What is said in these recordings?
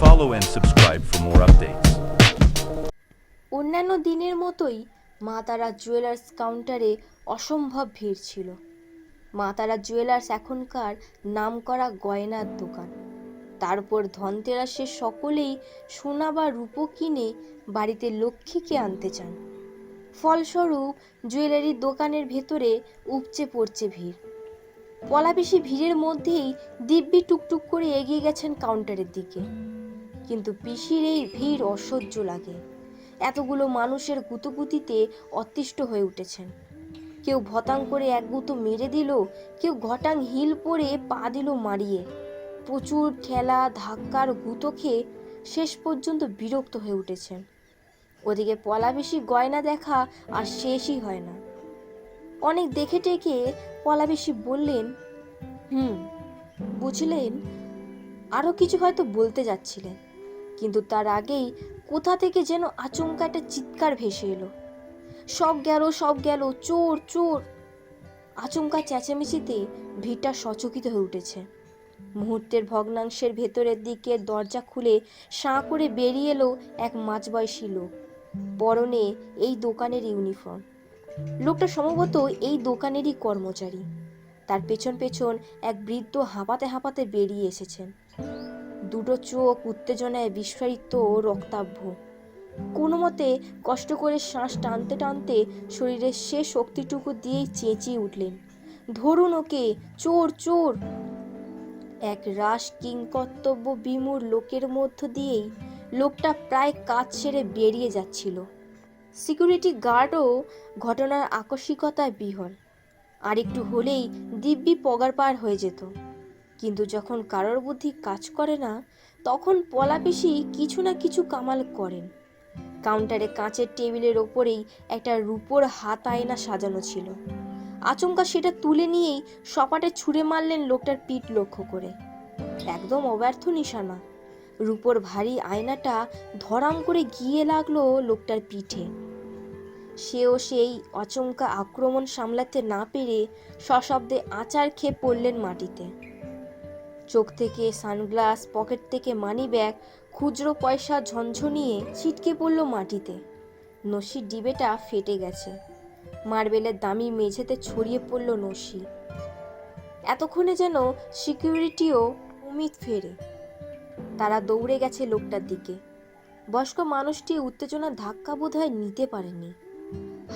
follow and subscribe for more updates. অন্যান্য দিনের মতোই মা তারা জুয়েলার্স কাউন্টারে অসম্ভব ভিড় ছিল। মা তারা জুয়েলার্স এখনকার নামকরা গয়নার দোকান। তারপর ধনতেরাসে সকলেই সোনা বা রূপো কিনে বাড়িতে লক্ষ্মীকে আনতে চান ফলস্বরূপ জুয়েলারির দোকানের ভেতরে উপচে পড়ছে ভিড়। পলাবেশি ভিড়ের মধ্যেই দিব্যি টুকটুক করে এগিয়ে গেছেন কাউন্টারের দিকে। কিন্তু পিসির এই ভিড় অসহ্য লাগে। এতগুলো মানুষের গুতুগুতিতে অতিষ্ঠ হয়ে উঠেছেন। কেউ ভতাং করে এক গুঁতো মেরে দিল, কেউ ঘটাং হিল পরে পা দিল মারিয়ে। প্রচুর ঠেলা, ধাক্কার গুঁতো খেয়ে শেষ পর্যন্ত বিরক্ত হয়ে উঠেছেন। ওদিকে পলা বেশি গয়না দেখা আর শেষই হয় না। অনেক দেখে টেকে পলা বেশি বললেন, হুম, বুঝলেন আরও কিছু হয়তো বলতে যাচ্ছিলেন। কিন্তু তার আগেই কোথা থেকে যেন আচমকা একটা চিৎকার ভেসে এলো। সব গেল সব গেল, চোর চোর। আচমকা চেঁচামেচিতে ভিড়টা সচকিত হয়ে উঠেছে। মুহূর্তের ভগ্নাংশের ভেতরের দিকে দরজা খুলে সাঁ করে বেরিয়ে এলো এক মাঝবয়সী লোক। পরনে এই দোকানের ইউনিফর্ম। লোকটা সম্ভবত এই দোকানেরই কর্মচারী। তার পেছন পেছন এক বৃদ্ধ হাঁপাতে হাঁপাতে বেরিয়ে এসেছেন। দুটো চোখ উত্তেজনায় বিস্ফারিত ও রক্তাভ কোনো মতে কষ্ট করে শ্বাস টানতে টানতে শরীরের শেষ শক্তিটুকু দিয়েই চেঁচিয়ে উঠলেন। ধরুন ওকে, চোর চোর! এক রাস কিংকর্তব্য বিমূর লোকের মধ্য দিয়েই লোকটা প্রায় কাজ ছেড়ে বেরিয়ে যাচ্ছিল। সিকিউরিটি গার্ডও ঘটনার আকস্মিকতায় বিহল আর একটু হলেই দিব্যি পগার পার হয়ে যেত। কিন্তু যখন কারোর বুদ্ধি কাজ করে না, তখন পলাপিসি কিছু না কিছু কামাল করেন। কাউন্টারে কাঁচের টেবিলের ওপরেই একটা রূপোর হাত আয়না সাজানো ছিল। আচমকা সেটা তুলে নিয়েই সপাটে ছুঁড়ে মারলেন লোকটার পিঠ লক্ষ্য করে। একদম অব্যর্থ নিশানা। রূপোর ভারী আয়নাটা ধরাম করে গিয়ে লাগল লোকটার পিঠে। সেও সেই অচমকা আক্রমণ সামলাতে না পেরে সশব্দে আচার খেয়ে পড়লেন মাটিতে। চোখ থেকে সানগ্লাস, পকেট থেকে মানি ব্যাগ খুচরো পয়সা ঝনঝনিয়ে ছিটকে পড়ল মাটিতে। নসির ডিবেটা ফেটে গেছে। মার্বেলের দামি মেঝেতে ছড়িয়ে পড়ল নসি। এতক্ষণে যেন সিকিউরিটিও উমিদ ফেরে। তারা দৌড়ে গেছে লোকটার দিকে। বয়স্ক মানুষটি উত্তেজনার ধাক্কা বোধহয় নিতে পারেনি।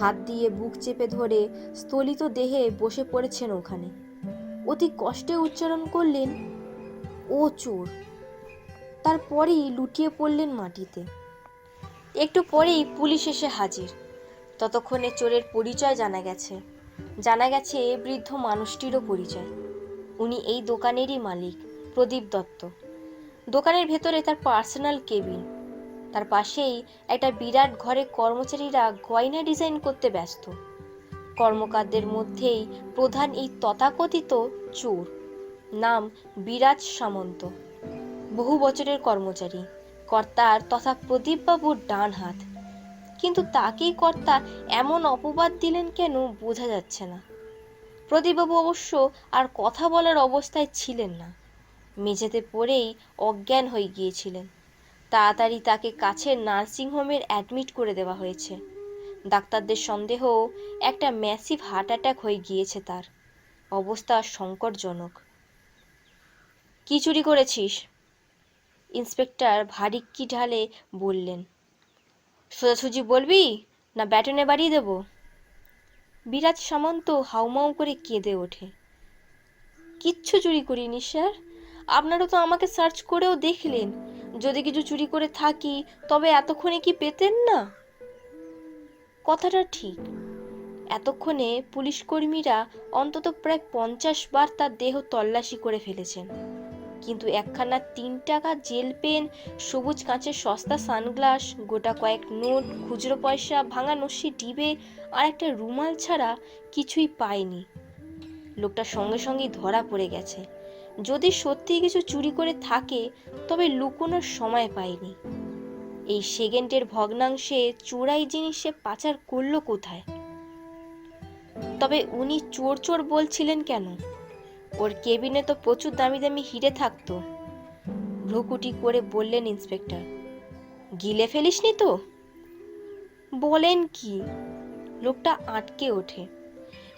হাত দিয়ে বুক চেপে ধরে স্থলিত দেহে বসে পড়েছেন ওখানে। অতি কষ্টে উচ্চারণ করলেন ও চোর। তারপরেই লুটিয়ে পড়লেন মাটিতে। একটু পরেই পুলিশ এসে হাজির। ততক্ষণে চোরের পরিচয় জানা গেছে। জানা গেছে বৃদ্ধ মানুষটিরও পরিচয়। উনি এই দোকানেরই মালিক, প্রদীপ দত্ত। দোকানের ভেতরে তার পার্সোনাল কেবিন। তার পাশেই একটা বিরাট ঘরে কর্মচারীরা গয়না ডিজাইন করতে ব্যস্ত। কর্মকারদের মধ্যেই প্রধান এই তথাকথিত চোর। নাম বিরাজ সামন্ত। বহু বছরের কর্মচারী। কর্তার তথা প্রদীপবাবুর ডান হাত। কিন্তু তাকেই কর্তা এমন অপবাদ দিলেন কেন বোঝা যাচ্ছে না। প্রদীপবাবু অবশ্য আর কথা বলার অবস্থায় ছিলেন না। মেঝেতে পড়েই অজ্ঞান হয়ে গিয়েছিলেন। তাড়াতাড়ি তাকে কাছের নার্সিংহোমের অ্যাডমিট করে দেওয়া হয়েছে। ডাক্তারদের সন্দেহ একটা ম্যাসিভ হার্ট অ্যাটাক হয়ে গিয়েছে তার। অবস্থা সংকটজনক। কি চুরি করেছিস? ইন্সপেক্টর ভারিক্কি ঢালে বললেন, সোজাসুজি বলবি না ব্যাটনে বাড়িয়ে দেব? বিরাজ সামন্ত হাউমাউ করে কেঁদে ওঠে, কিচ্ছু চুরি করিনি, স্যার। আপনারা তো আমাকে সার্চ করেও দেখলেন। যদি কিছু চুরি করে থাকি, তবে এতক্ষণে কি পেতেন না? কথাটা ঠিক। এতক্ষণে পুলিশ কর্মীরা অন্তত প্রায় পঞ্চাশ বার তার দেহ তল্লাশি করে ফেলেছেন। কিন্তু একখানা তিন টাকা জেল পেন, সবুজ কাঁচের সস্তা সানগ্লাস, গোটা কয়েক নোট, খুচরো পয়সা, ভাঙা নস্যি, ডিবে আর একটা রুমাল ছাড়া কিছুই পায়নি লোকটা সঙ্গে সঙ্গেই ধরা পড়ে গেছে। যদি সত্যিই কিছু চুরি করে থাকে, তবে লুকোনোর সময় পায়নি এই সেকেন্ডের ভগ্নাংশে চোরাই জিনিস সে পাচার করল কোথায়? তবে উনি চোর চোর বলছিলেন কেন? ওর কেবিনে তো প্রচুর দামি দামি হিরে থাকতো। ভ্রুকুটি করে বললেন ইন্সপেক্টর, গিলে ফেলিসনি তো? বলেন কি, লোকটা আটকে ওঠে।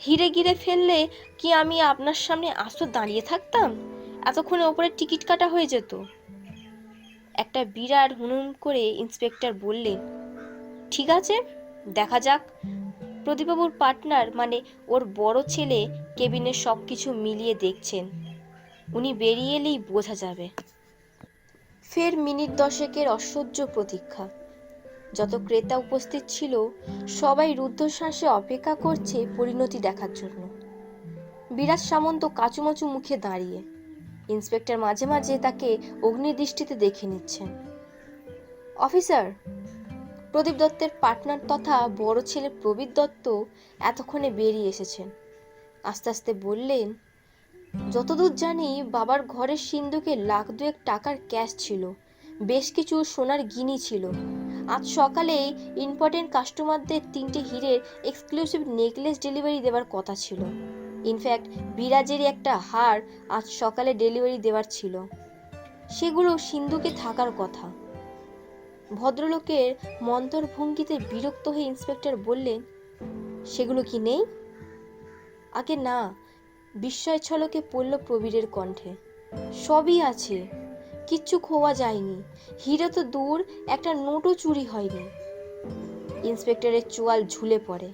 হিরে গিরে ফেললে কি আমি আপনার সামনে আস্ত দাঁড়িয়ে থাকতাম? এতক্ষণে ওপরে টিকিট কাটা হয়ে যেত। একটা বিরাট হুনুম করে ইন্সপেক্টর বললেন, ঠিক আছে, দেখা যাক। প্রদীপবাবুর পার্টনার মানে ওর বড় ছেলে কেবিনে সব কিছু মিলিয়ে দেখছেন। উনি বেরিয়ে এলেই বোঝা যাবে। ফের মিনিট দশেকের অসহ্য প্রতীক্ষা। যত ক্রেতা উপস্থিত ছিল, সবাই রুদ্ধশ্বাসে অপেক্ষা করছে পরিণতি দেখার জন্য। বিরাট সামন্ত কাচুমাচু মুখে দাঁড়িয়ে। ইন্সপেক্টর মাঝে মাঝে তাকে অগ্নিদৃষ্টিতে দেখে নিচ্ছেন। অফিসার প্রদীপ দত্তের পার্টনার তথা বড় ছেলে প্রবীর দত্ত এতক্ষণে বেরিয়ে এসেছেন। আস্তে আস্তে বললেন, যতদূর জানি বাবার ঘরের সিন্ধুকে লাখ দুয়েক টাকার ক্যাশ ছিল, বেশ কিছু সোনার গিনি ছিল। আজ সকালে ইম্পর্টেন্ট কাস্টমারদের তিনটে হিরের এক্সক্লুসিভ নেকলেস ডেলিভারি দেওয়ার কথা ছিল। ইনফ্যাক্ট বিরাজেরই একটা হার আজ সকালে ডেলিভারি দেওয়ার ছিল। সেগুলো সিন্ধুকে থাকার কথা। ভদ্রলোকের মন্তর ভঙ্গিতে বিরক্ত হয়ে ইন্সপেক্টর বললেন, সেগুলো কি নেই? আগে না, বিস্ময় ছলকে পড়ল প্রবীরের কণ্ঠে। সবই আছে, কিচ্ছু খোয়া যায়নি, হিরে তো দূর, একটা নোটও চুরি হয়নি। ইন্সপেক্টরের চোয়াল ঝুলে পড়ে।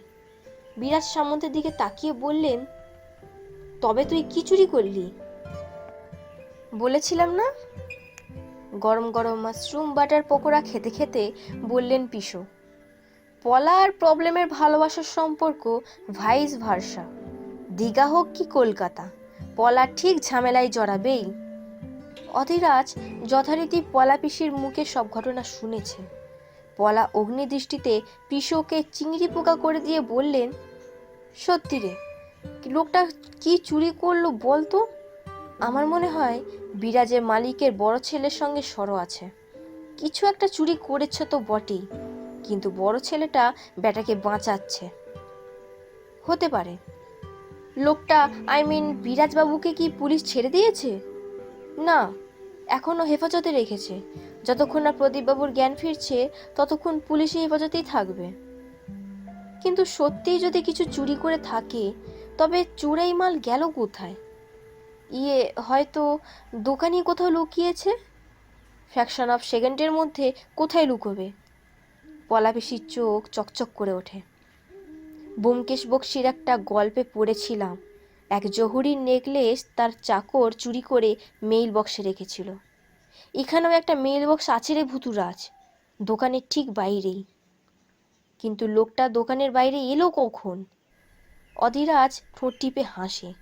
বিরাট সামন্তের দিকে তাকিয়ে বললেন, তবে তুই কি চুরি করলি? বলেছিলাম না গরম গরম মাশরুম, বাটার পকোড়া খেতে খেতে বললেন পিসো। পলা আর প্রবলেমের ভালোবাসার সম্পর্ক ভাইস ভার্সা। দীঘা হোক কি কলকাতা, পলা ঠিক ঝামেলায় জড়াবেই। অধিরাজ যথারীতি পলা পিসির মুখে সব ঘটনা শুনেছে। পলা অগ্নিদৃষ্টিতে পিসোকে চিংড়ি পোকা করে দিয়ে বললেন, সত্যি রে, লোকটা কি চুরি করল বলতো? আমার মনে হয় বিরাজের মালিকের বড় ছেলের সঙ্গে সরো আছে। কিছু একটা চুরি করেছে তো বটেই, কিন্তু বড় ছেলেটা বেটাকে বাঁচাচ্ছে। হতে পারে। লোকটা আই মিন বিরাজবাবুকে কি পুলিশ ছেড়ে দিয়েছে? না, এখনও হেফাজতে রেখেছে। যতক্ষণ না প্রদীপবাবুর জ্ঞান ফিরছে, ততক্ষণ পুলিশি হেফাজতেই থাকবে। কিন্তু সত্যিই যদি কিছু চুরি করে থাকে, তবে চুরাই মাল গেল কোথায়? ইয়ে হয়তো দোকানি কোথাও লুকিয়েছে? ফ্র্যাকশন অফ সেকেন্ডের মধ্যে কোথায় লুকোবে? পলাপিসির চোখ চকচক করে ওঠে। ব্যোমকেশ বক্সির একটা গল্পে পড়েছিলাম। এক জহুরির নেকলেস তার চাকর চুরি করে মেইল বক্সে রেখেছিল। এখানেও একটা মেইল বক্স আছে রে ভুতুরাজ। দোকানের ঠিক বাইরেই। কিন্তু লোকটা দোকানের বাইরে এলো কখন? অধিরাজ ঠোঁট টিপে হাসে।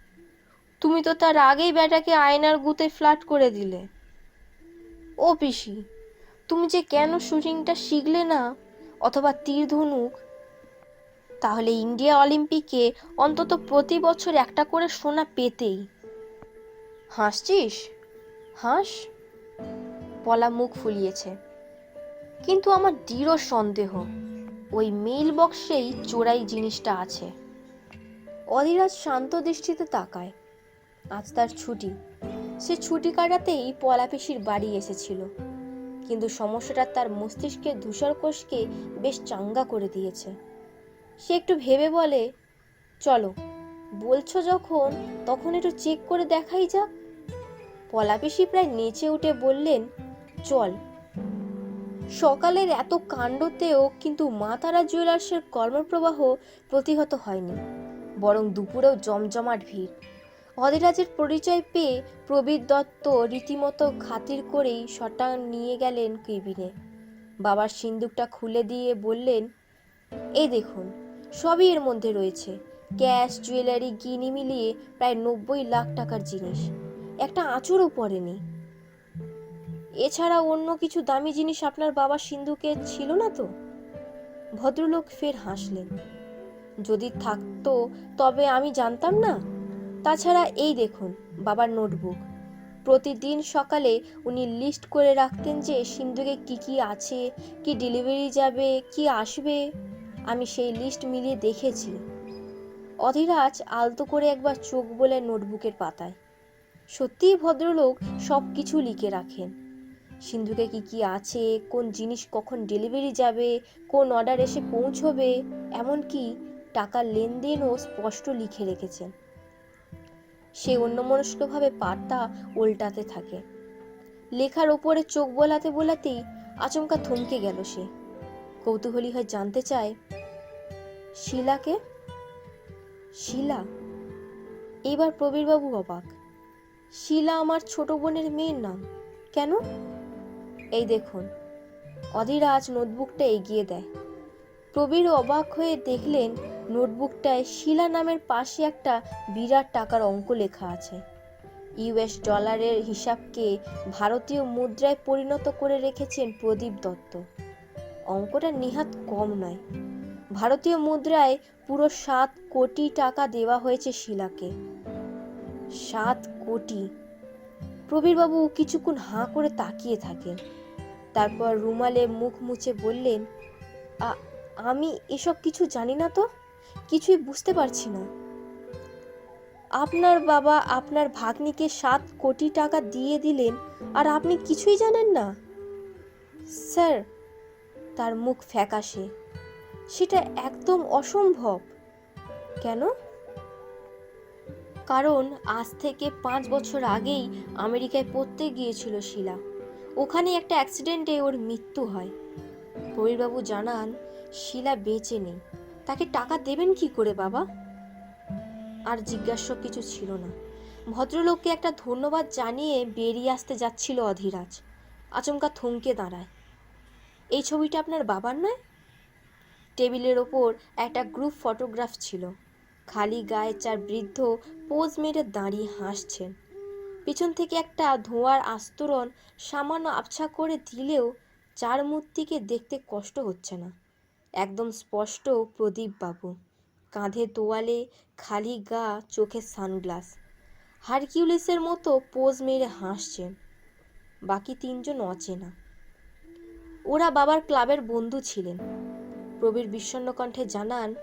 তুমি তো তার আগেই ব্যাটাকে আয়নার গুতে ফ্ল্যাট করে দিলে। ও পিসি, তুমি যে কেন শুটিংটা শিখলে না, অথবা তীর ধনুক? তাহলে ইন্ডিয়া অলিম্পিকে অন্তত প্রতি বছর একটা করে সোনা পেতেই। হাসছিস? হাস। পলা মুখ ফুলিয়েছে। কিন্তু আমার দৃঢ় সন্দেহ, ওই মেইল বক্সেই চোরাই জিনিসটা আছে। অধীরাজ শান্ত দৃষ্টিতে তাকায়। আজ তার ছুটি। সে ছুটি কাটাতেই পলাপিসির বাড়ি এসেছিল। কিন্তু সমস্যাটা তার মস্তিষ্কের ধূসর কোষকে বেশ চাঙ্গা করে দিয়েছে। সে একটু ভেবে বলে, চলো, বলছো যখন, তখন একটু চেক করে দেখাই যাক। পলাপিসি প্রায় নেচে উঠে বললেন, চল। সকালের এত কাণ্ডতেও কিন্তু মা তারা জুয়েলার্সের কর্মপ্রবাহ প্রতিহত হয়নি, বরং দুপুরেও জমজমাট ভিড়। অধীরাজের পরিচয় পেয়ে প্রবীর দত্ত রীতিমতো খাতির করেই শটান নিয়ে গেলেন কেবিনে। বাবার সিন্দুকটা খুলে দিয়ে বললেন, এই দেখুন, সবই এর মধ্যে রয়েছে। ক্যাশ, জুয়েলারি, গিনি মিলিয়ে প্রায় নব্বই লাখ টাকার জিনিস। একটা আঁচড়ও পড়েনি। এছাড়া অন্য কিছু দামি জিনিস আপনার বাবা সিন্ধুকে ছিল না তো? ভদ্রলোক ফের হাসলেন, যদি থাকতো, তবে আমি জানতাম না। তাছাড়া এই দেখুন, বাবার নোটবুক। প্রতিদিন সকালে উনি লিস্ট করে রাখতেন যে সিন্ধুকে কি কি আছে, কি ডেলিভারি যাবে, কি আসবে। আমি সেই লিস্ট মিলিয়ে দেখেছি। অধীরাজ আলতো করে একবার চোখ বলে নোটবুকের পাতায়। সত্যিই ভদ্রলোক সব কিছু লিখে রাখেন। সিন্ধুকে কি কি আছে, কোন জিনিস কখন ডেলিভারি যাবে, কোন অর্ডার এসে পৌঁছবে, এমনকি টাকার লেনদেনও স্পষ্ট লিখে রেখেছেন। সে অন্যমনস্কভাবে পাতা উল্টাতে থাকে। লেখার ওপরে চোখ বোলাতে বোলাতেই আচমকা থমকে গেল সে। কৌতূহলী হয়ে জানতে চায়, শিলাকে? শিলা? এবার প্রবীরবাবু অবাক। শিলা আমার ছোট বোনের মেয়ের নাম। কেন? এই দেখুন অধীরাজ নোটবুকটা এগিয়ে দেয়। প্রবীর অবাক হয়ে দেখলেন নোটবুকটায় শিলা নামের পাশে একটা বিরাট টাকার অঙ্ক লেখা আছে। ইউএস ডলারের হিসাবকে ভারতীয় মুদ্রায় পরিণত করে রেখেছেন প্রদীপ দত্ত। অঙ্কটা নিহাত কম নয়। ভারতীয় মুদ্রায় পুরো সাত কোটি টাকা দেওয়া হয়েছে শিলাকে। সাত কোটি। প্রবীরবাবু কিছুক্ষণ হাঁ করে তাকিয়ে থাকেন। তারপর রুমালে মুখ মুছে বললেন আমি এসব কিছু জানি না তো? কিছুই বুঝতে পারছি না। আপনার বাবা আপনার ভাগ্নিকে সাত কোটি টাকা দিয়ে দিলেন আর আপনি কিছুই জানেন না? স্যার, তার মুখ ফ্যাকাশে। সেটা একদম অসম্ভব। কেন? কারণ আজ থেকে পাঁচ বছর আগেই আমেরিকায় পড়তে গিয়েছিল শিলা। ওখানে একটা অ্যাক্সিডেন্টে ওর মৃত্যু হয়। প্রবীরবাবু জানান, শিলা বেঁচে নেই। তাকে টাকা দেবেন কি করে, বাবা? আর জিজ্ঞাস্য কিছু ছিল না। ভদ্রলোককে একটা ধন্যবাদ জানিয়ে বেরিয়ে আসতে যাচ্ছিল অধীরাজ। আচমকা থমকে দাঁড়ায়। এই ছবিটা আপনার বাবার নয়? টেবিলের ওপর একটা গ্রুপ ফটোগ্রাফ ছিল। খালি গায়ে চার বৃদ্ধ পোজ মেরে দাঁড়িয়ে হাসছেন। পিছন থেকে একটা ধোঁয়ার আস্তরণ সামান্য আবছা করে দিলেও চার মূর্তিকে দেখতে কষ্ট হচ্ছে না। একদম স্পষ্ট প্রদীপ বাবু। কাঁধে তোয়ালে খালি গা, চোখে সানগ্লাস। হারকিউলিসের মতো পোজ মেরে হাসছেন বাকি তিনজন অচেনা। ওরা বাবার ক্লাবের বন্ধু ছিলেন। প্রবীর বিষণ্ণ কণ্ঠে জানান,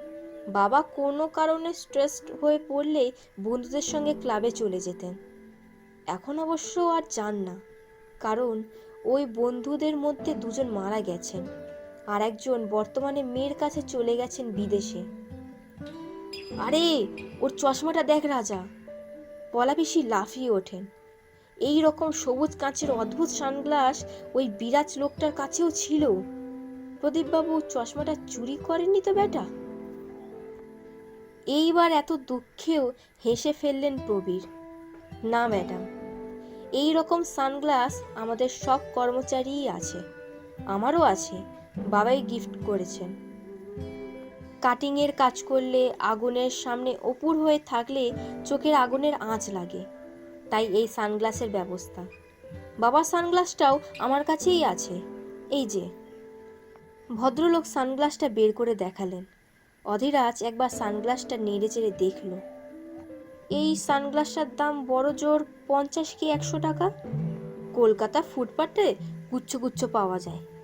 বাবা কোনো কারণে স্ট্রেসড হয়ে পড়লে বন্ধুদের সঙ্গে ক্লাবে চলে যেতেন। এখন অবশ্য আর যান না। কারণ ওই বন্ধুদের মধ্যে দুজন মারা গেছেন। আর একজন বর্তমানে মেয়ের কাছে চলে গেছেন বিদেশে। আরে, ওর চশমাটা দেখ রাজা। পলাপিসি লাফিয়ে ওঠেন। এই রকম সবুজ কাঁচের অদ্ভুত সানগ্লাস ওই বিরাজ লোকটার কাছেও ছিল। প্রদীপবাবু চশমাটা চুরি করেননি তো বেটা? এইবার এত দুঃখেও হেসে ফেললেন প্রবীর। না, ম্যাডাম, এই রকম সানগ্লাস আমাদের সব কর্মচারীই আছে। আমারও আছে। বাবাই গিফট করেছেন। কাটিংয়ের কাজ করলে আগুনের সামনে অপুর হয়ে থাকলে চোখের আগুনের আঁচ লাগে। তাই এই সানগ্লাসের ব্যবস্থা। বাবার সানগ্লাসটাও আমার কাছেই আছে। এই যে। ভদ্রলোক সানগ্লাসটা বের করে দেখালেন। অধীরাজ একবার সানগ্লাসটা নেড়ে চেড়ে দেখল। এই সানগ্লাসটার দাম বড় জোর পঞ্চাশ কি একশো টাকা? কলকাতা ফুটপাতে গুচ্ছ গুচ্ছ পাওয়া যায়।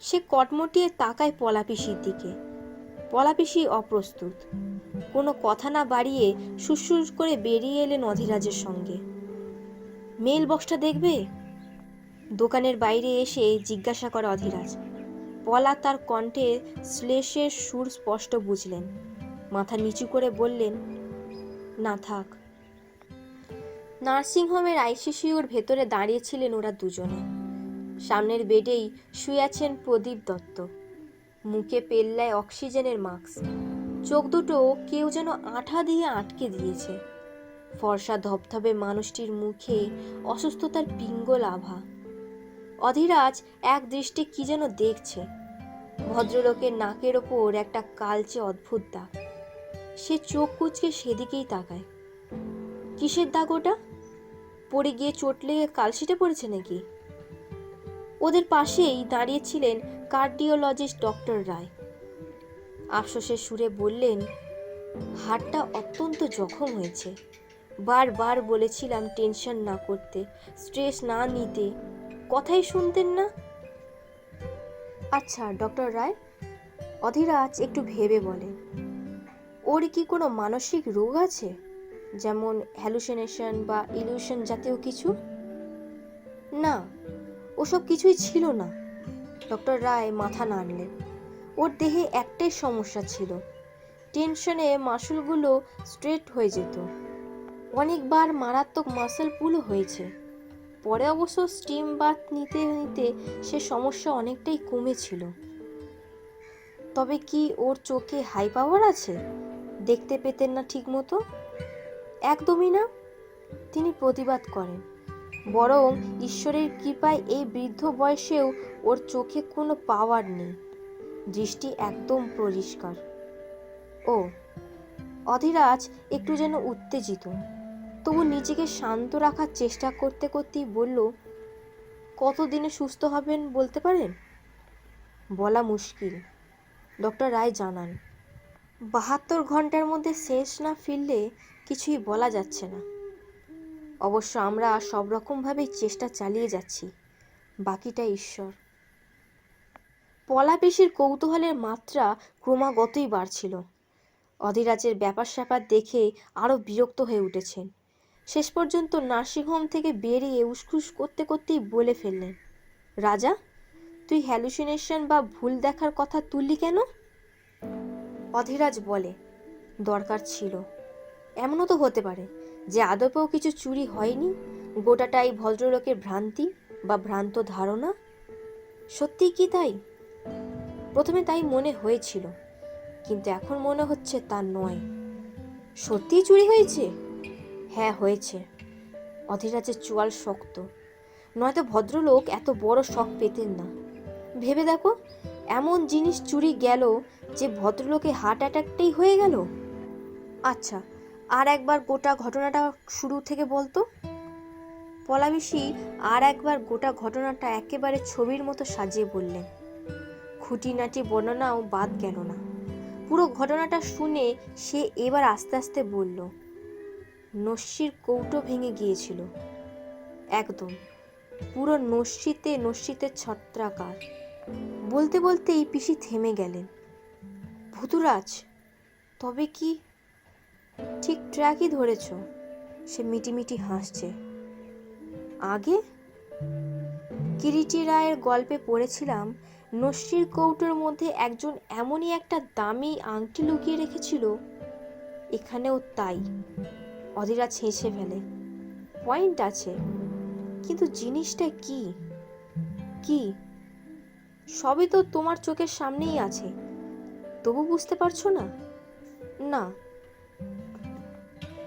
সে কটমটিয়ে তাকায় পলাপিসির দিকে। পলাপিসি অপ্রস্তুত। কোনো কথা না বাড়িয়ে সুসুর করে বেরিয়ে এলেন অধীরাজের সঙ্গে। মেল বক্সটা দেখবে? দোকানের বাইরে এসে জিজ্ঞাসা করে অধিরাজ। পলা তার কণ্ঠে শ্লেষের সুর স্পষ্ট বুঝলেন। মাথা নিচু করে বললেন, না থাক। নার্সিংহোমের আইসিসিউর ভেতরে দাঁড়িয়েছিলেন ওরা দুজনে। সামনের বেডেই শুয়ে আছেন প্রদীপ দত্ত। মুখে পেল্লায় অক্সিজেনের মাস্ক। চোখ দুটো কেউ যেন আঠা দিয়ে আটকে দিয়েছে। ফর্সা ধবধবে মানুষটির মুখে অসুস্থতার পিঙ্গল আভা। অধীরাজ এক দৃষ্টি কি যেন দেখছে। ভদ্রলোকের নাকের ওপর একটা কালচে অদ্ভুত দাগ। সে চোখ কুচকে সেদিকেই তাকায়। কিসের দাগ ওটা? পড়ে গিয়ে চোট লেগে কালশিটে পড়েছে নাকি? ওদের পাশেই দাঁড়িয়েছিলেন কার্ডিওলজিস্ট ডক্টর রায়। আফসোসের সুরে বললেন হাড়টা অত্যন্ত জখম হয়েছে। বারবার বলেছিলাম টেনশন না করতে, স্ট্রেস না নিতে। কথাই শুনতেন না? আচ্ছা ডক্টর রায়, অধীরাজ একটু ভেবে বলেন। ওর কি কোনো মানসিক রোগ আছে? যেমন হ্যালুসিনেশন বা ইলিউশন জাতীয় কিছু? না ওসব কিছুই ছিল না। ডক্টর রায় মাথা নাড়লেন। ওর দেহে একটাই সমস্যা ছিল। টেনশনে মাসুলগুলো স্ট্রেট হয়ে যেত। অনেকবার মারাত্মক মাসেল পুলও হয়েছে। পরে অবশ্য স্টিম বাথ নিতে নিতে সে সমস্যা অনেকটাই কমেছিল তবে কি ওর চোখে হাই পাওয়ার আছে? দেখতে পেতেন না ঠিক মতো একদমই না। তিনি প্রতিবাদ করেন। বরং ঈশ্বরের কৃপায় এই বৃদ্ধ বয়সেও ওর চোখে কোনো পাওয়ার নেই। দৃষ্টি একদম পরিষ্কার। ও, অধিরাজ একটু যেন উত্তেজিত। তবু নিজেকে শান্ত রাখার চেষ্টা করতে করতেই বলল, কতদিনে সুস্থ হবেন বলতে পারেন? বলা মুশকিল। ডক্টর রায় জানান, বাহাত্তর ঘণ্টার মধ্যে শেষ না ফিরলে কিছুই বলা যাচ্ছে না। অবশ্য আমরা সব রকমভাবেই চেষ্টা চালিয়ে যাচ্ছি। বাকিটা ঈশ্বর। পলাপেশির কৌতূহলের মাত্রা ক্রমাগতই বাড়ছিল। অধিরাজের ব্যাপার স্যাপার দেখে আরও বিরক্ত হয়ে উঠেছেন। শেষ পর্যন্ত নার্সিংহোম থেকে বেরিয়ে উসখুস করতে করতেই বলে ফেললেন, রাজা, তুই হ্যালুসিনেশন বা ভুল দেখার কথা তুললি কেন? অধিরাজ বলে, দরকার ছিল। এমনও তো হতে পারে। যে আদপেও কিছু চুরি হয়নি, গোটাটাই ভদ্রলোকের ভ্রান্তি বা ভ্রান্ত ধারণা? সত্যিই কি তাই? প্রথমে তাই মনে হয়েছিল, কিন্তু এখন মনে হচ্ছে তা নয়। সত্যিই চুরি হয়েছে? হ্যাঁ হয়েছে। অধীরাজের চোয়াল শক্ত। নয়তো ভদ্রলোক এত বড় শখ পেতেন না। ভেবে দেখো, এমন জিনিস চুরি গেল যে ভদ্রলোকে হার্ট অ্যাটাকটাই হয়ে গেল। আচ্ছা আর একবার গোটা ঘটনাটা শুরু থেকে বলতো? পলাবিশি আর একবার গোটা ঘটনাটা একেবারে ছবির মতো সাজিয়ে বললেন। খুঁটিনাটি বর্ণনাও বাদ গেল না। পুরো ঘটনাটা শুনে সে এবার আস্তে আস্তে বলল, নস্যির কৌটো ভেঙে গিয়েছিল। একদম। পুরো নস্যিতে নস্যিতে ছত্রাকার। বলতে বলতেই পিসি থেমে গেলেন। ভুতুরাজ, তবে কি ঠিক ট্র্যাকই ধরেছ। সে মিটিমিটি হাসছে। আগে? কিরিটি রায়ের গল্পে পড়েছিলাম, নস্যির কৌটোর মধ্যে একজন এমনই একটা দামি আংটি লুকিয়ে রেখেছিল। এখানেও তাই। অধীরা ছেঁচে ফেলে। পয়েন্ট আছে। কিন্তু জিনিসটা কি? কি? সবই তো তোমার চোখের সামনেই আছে। তবু বুঝতে পারছ না? না।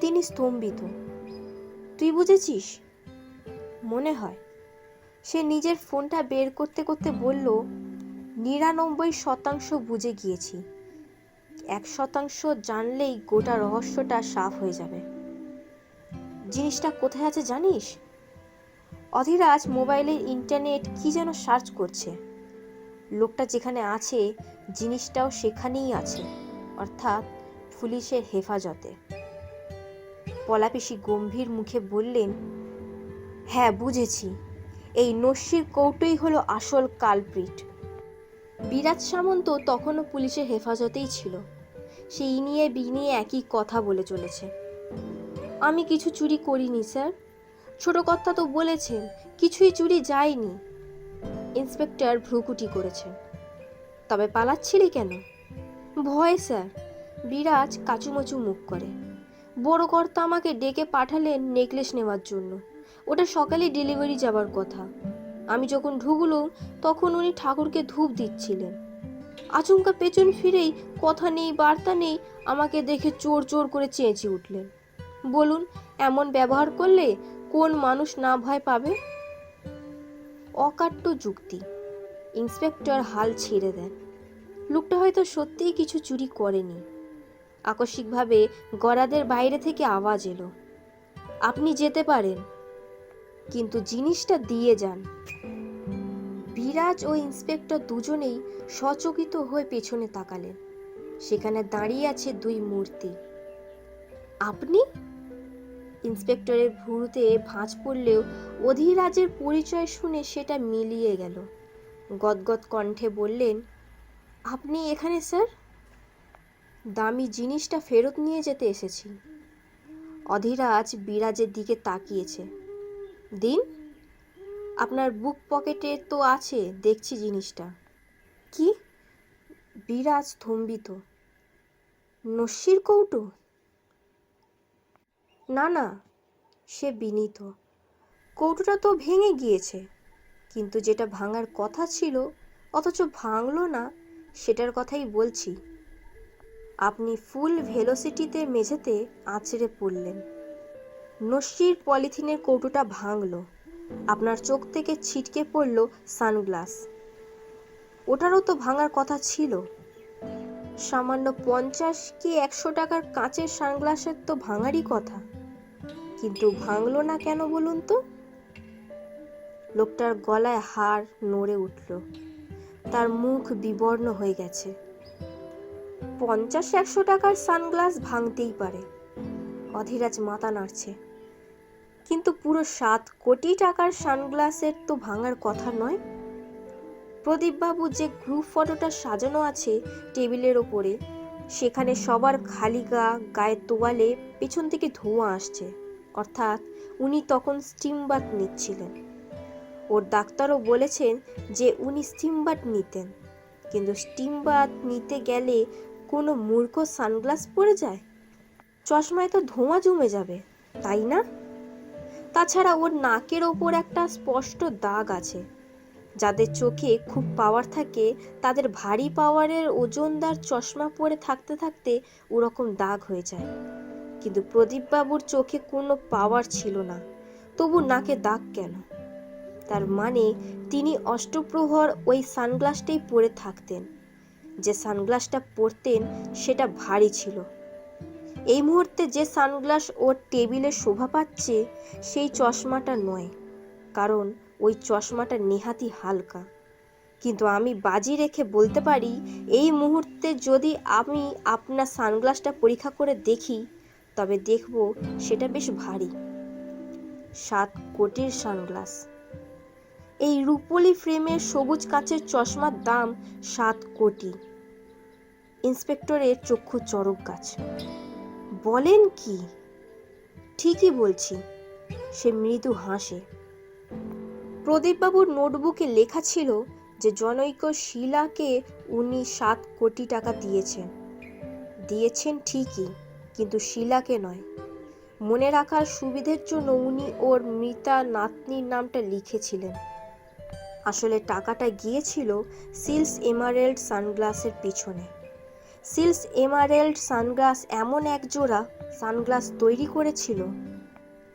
তিনি স্তম্ভিত। তুই বুঝেছিস? মনে হয়। সে নিজের ফোনটা বের করতে করতে বলল, নিরানব্বই শতাংশ বুঝে গিয়েছি। এক শতাংশ জানলেই গোটা রহস্যটা সাফ হয়ে যাবে। জিনিসটা কোথায় আছে জানিস? অধিরাজ মোবাইলের ইন্টারনেট কি যেন সার্চ করছে। লোকটা যেখানে আছে, জিনিসটাও সেখানেই আছে, অর্থাৎ পুলিশের হেফাজতে। পলাপিসি গম্ভীর মুখে বললেন হ্যাঁ বুঝেছি। এই নস্যির কৌটোই হলো আসল কালপ্রিট। বিরাট সামন্ত তখনও পুলিশের হেফাজতেই ছিল। সে ইনিয়ে বিনিয়ে একই কথা বলে চলেছে। আমি কিছু চুরি করিনি, স্যার। ছোট কথা তো বলেছেন, কিছুই চুরি যায়নি। ইন্সপেক্টর ভ্রুকুটি করেছেন। তবে পালাচ্ছিলি কেন? ভয়, স্যার। বিরাজ কাচুমাচু মুখ করে। বড় কর্তা আমাকে ডেকে পাঠালেন নেকলেস নেওয়ার জন্য। ওটা সকালে ডেলিভারি যাবার কথা। আমি যখন ঢুকলুম, তখন উনি ঠাকুরকে ধূপ দিচ্ছিলেন। আচমকা পেছন ফিরেই কথা নেই, বার্তা নেই, আমাকে দেখে চোর চোর করে চেঁচে উঠলেন। বলুন, এমন ব্যবহার করলে কোন মানুষ না ভয় পাবে? অকাট্য যুক্তি। ইন্সপেক্টর হাল ছেড়ে দেন। লোকটা হয়তো সত্যিই কিছু চুরি করেনি। আকস্মিকভাবে গড়াদের বাইরে থেকে আওয়াজ এলো। আপনি যেতে পারেন, কিন্তু জিনিসটা দিয়ে যান। বিরাজ ও ইন্সপেক্টর দুজনেই সচকিত হয়ে পেছনে তাকালেন। সেখানে দাঁড়িয়ে আছে দুই মূর্তি। আপনি? ইন্সপেক্টরের ভুরুতে ভাঁজ পড়লেও অধিরাজের পরিচয় শুনে সেটা মিলিয়ে গেল। গদগদ কণ্ঠে বললেন, আপনি এখানে, স্যার? দামি জিনিসটা ফেরত নিয়ে যেতে এসেছি। অধীরাজ বিরাজের দিকে তাকিয়েছে। দিন, আপনার বুক পকেটে তো আছে, দেখছি জিনিসটা। কি? বিরাজ থম্বিত নস্যির কৌটো? না না, সে বিনীত। কৌটোটা তো ভেঙে গিয়েছে, কিন্তু যেটা ভাঙার কথা ছিল, অথচ ভাঙলো না, সেটার কথাই বলছি। আপনি ফুল ভেলোসিটিতে মেঝেতে আঁচড়ে পড়লেন। নস্যির পলিথিনের কৌটোটা ভাঙল। আপনার চোখ থেকে ছিটকে পড়ল সানগ্লাস। ওটারও তো ভাঙার কথা ছিল। সামান্য পঞ্চাশ কি একশো টাকার কাঁচের সানগ্লাসের তো ভাঙারই কথা। কিন্তু ভাঙলো না কেন বলুন তো? লোকটার গলায় হাড় নড়ে উঠল। তার মুখ বিবর্ণ হয়ে গেছে। পঞ্চাশ একশো টাকার সানগ্লাস ভাঙতেই পারে। অধীরাজ মাথা নাড়ছে। কিন্তু পুরো সাত কোটি টাকার সানগ্লাসের তো ভাঙার কথা নয়। প্রদীপবাবু যে গ্রুপ ফটোটা সাজানো আছে টেবিলের ওপরে, সেখানে সবার খালি গা, গায়ের তোয়ালে পেছন থেকে ধোঁয়া আসছে। অর্থাৎ উনি তখন স্টিম বাথ নিচ্ছিলেন। ওর ডাক্তারও বলেছেন যে উনি স্টিম বাথ নিতেন। কিন্তু স্টিম বাথ নিতে গেলে কোনো মূর্খ সানগ্লাস পরে যায়? চশমায় তো ধোঁয়া জমে যাবে, তাই না? তাছাড়া ওর নাকের ওপর একটা স্পষ্ট দাগ আছে। যাদের চোখে খুব পাওয়ার থাকে, তাদের ভারী পাওয়ারের ওজনদার চশমা পরে থাকতে থাকতে ওরকম দাগ হয়ে যায়। কিন্তু প্রদীপবাবুর চোখে কোনো পাওয়ার ছিল না, তবু নাকে দাগ কেন? তার মানে তিনি অষ্টপ্রহর ওই সানগ্লাসটাই পরে থাকতেন। যে সানগ্লাসটা পরতেন সেটা ভারী ছিল। এই মুহূর্তে যে সানগ্লাস ওর টেবিলে শোভা পাচ্ছে, সেই চশমাটা নয়, কারণ ওই চশমাটা নেহাতি হালকা। কিন্তু আমি বাজি রেখে বলতে পারি, এই মুহূর্তে যদি আমি আপনার সানগ্লাসটা পরীক্ষা করে দেখি, তবে দেখব সেটা বেশ ভারী। সাত কোটির সানগ্লাস। এই রূপলি ফ্রেমের সবুজ কাচের চশমার দাম সাত কোটি। ইন্সপেক্টরের চক্ষু চরক গাছ। বলেন কি? ঠিকই বলছি, সে মৃদু হাসে। প্রদীপবাবুর নোটবুকে লেখা ছিল যে জনৈক শিলাকে উনি সাত কোটি টাকা দিয়েছেন। দিয়েছেন ঠিকই, কিন্তু শিলাকে নয়। মনে রাখার সুবিধের জন্য উনি ওর মৃতা নাতনির নামটা লিখেছিলেন। আসলে টাকাটা গিয়েছিল সিলস এমারেল্ড সানগ্লাসের পিছনে। সিলস এমারেল্ড সানগ্লাস এমন এক জোড়া সানগ্লাস তৈরি করেছিল,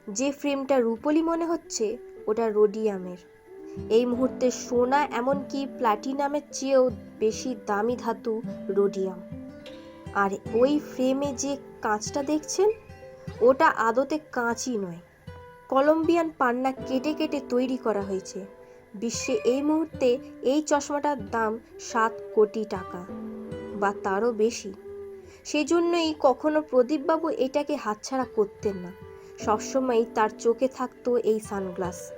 যে ফ্রেমটা রূপলি মনে হচ্ছে ওটা রোডিয়ামের। এই মুহূর্তে সোনা এমনকি প্লাটিনামের চেয়েও বেশি দামি ধাতু রোডিয়াম। আর ওই ফ্রেমে যে কাঁচটা দেখছেন, ওটা আদতে কাঁচই নয়। কলম্বিয়ান পান্না কেটে কেটে তৈরি করা হয়েছে। বিশ্বে এই মুহূর্তে এই চশমাটার দাম সাত কোটি টাকা, বা তারও বেশি। সেই জন্যই কখনো প্রদীপবাবু এটাকে হাতছাড়া করতেন না। সবসময়ই তার চোখে থাকতো এই সানগ্লাস।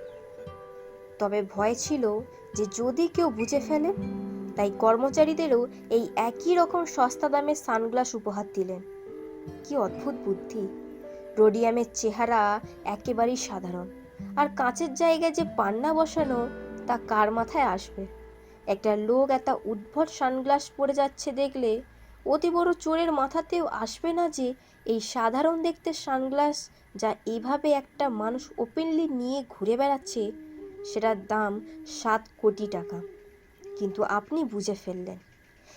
তবে ভয় ছিল যে যদি কেউ বুঝে ফেলে, তাই কর্মচারীদেরও এই একই রকম সস্তা দামের সানগ্লাস উপহার দিলেন। কি অদ্ভুত বুদ্ধি! রোডিয়ামের চেহারা একেবারেই সাধারণ। আর কাঁচের জায়গায় যে পান্না বসানো তা কার মাথায় আসবে? একটা লোক একটা উদ্ভট সানগ্লাস পরে যাচ্ছে দেখলে অতি বড় চোরের মাথাতেও আসবে না যে এই সাধারণ দেখতে সানগ্লাস যা এইভাবে একটা মানুষ ওপেনলি নিয়ে ঘুরে বেড়াচ্ছে, সেটার দাম সাত কোটি টাকা। কিন্তু আপনি বুঝে ফেললেন।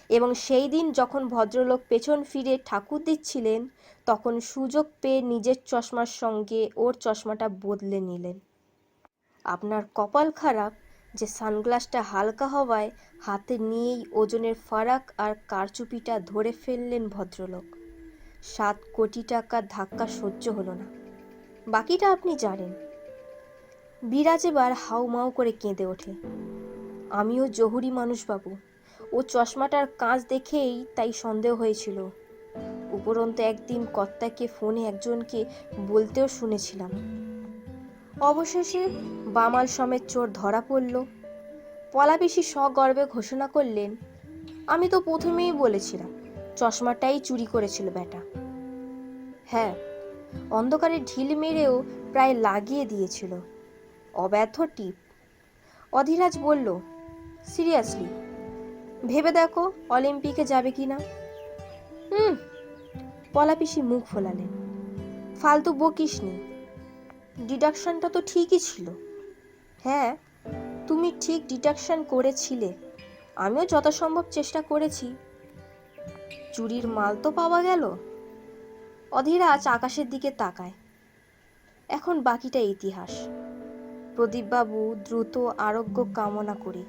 এবং সেই দিন যখন ভদ্রলোক পেছন ফিরে ঠাকুর দিচ্ছিলেন তখন সুযোগ পেয়ে নিজের চশমার সঙ্গে ওর চশমাটা বদলে নিলেন। আপনার কপাল খারাপ যে সানগ্লাসটা হালকা হওয়ায় হাতে নিয়েই ওজনের ফারাক আর কারচুপিটা ধরে ফেললেন ভদ্রলোক। সাত কোটি টাকার ধাক্কা সহ্য হলো না। বাকিটা আপনি জানেন। বিরাজ এবার হাউমাউ করে কেঁদে ওঠে। আমিও জহুরি মানুষ বাবু ও চশমাটার কাঁচ দেখেই তাই সন্দেহ হয়েছিল। উপরন্ত একদিন কর্তাকে ফোনে একজনকে বলতেও শুনেছিলাম। অবশেষে বামাল সমেত চোর ধরা পড়ল। পলাবেশি সগর্বে ঘোষণা করলেন, আমি তো প্রথমেই বলেছিলাম, চশমাটাই চুরি করেছিল বেটা হ্যাঁ অন্ধকারে ঢিল মেরেও প্রায় লাগিয়ে দিয়েছিল। অব্যর্থ টিপ। অধীরাজ বলল, সিরিয়াসলি, ভেবে দেখো অলিম্পিকে যাবে কি না? হুম পলাপিসি মুখ ফোলালেন, ফালতু বকিস নি। ডিডাকশনটা তো ঠিকই ছিল। হ্যাঁ তুমি ঠিক ডিডাকশান করেছিলে। আমিও যথাসম্ভব চেষ্টা করেছি। চুরির মাল তো পাওয়া গেল। অধীরাজ আকাশের দিকে তাকায়। এখন বাকিটা ইতিহাস। প্রদীপবাবু দ্রুত আরোগ্য কামনা করি।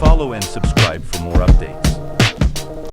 Follow and subscribe for more updates.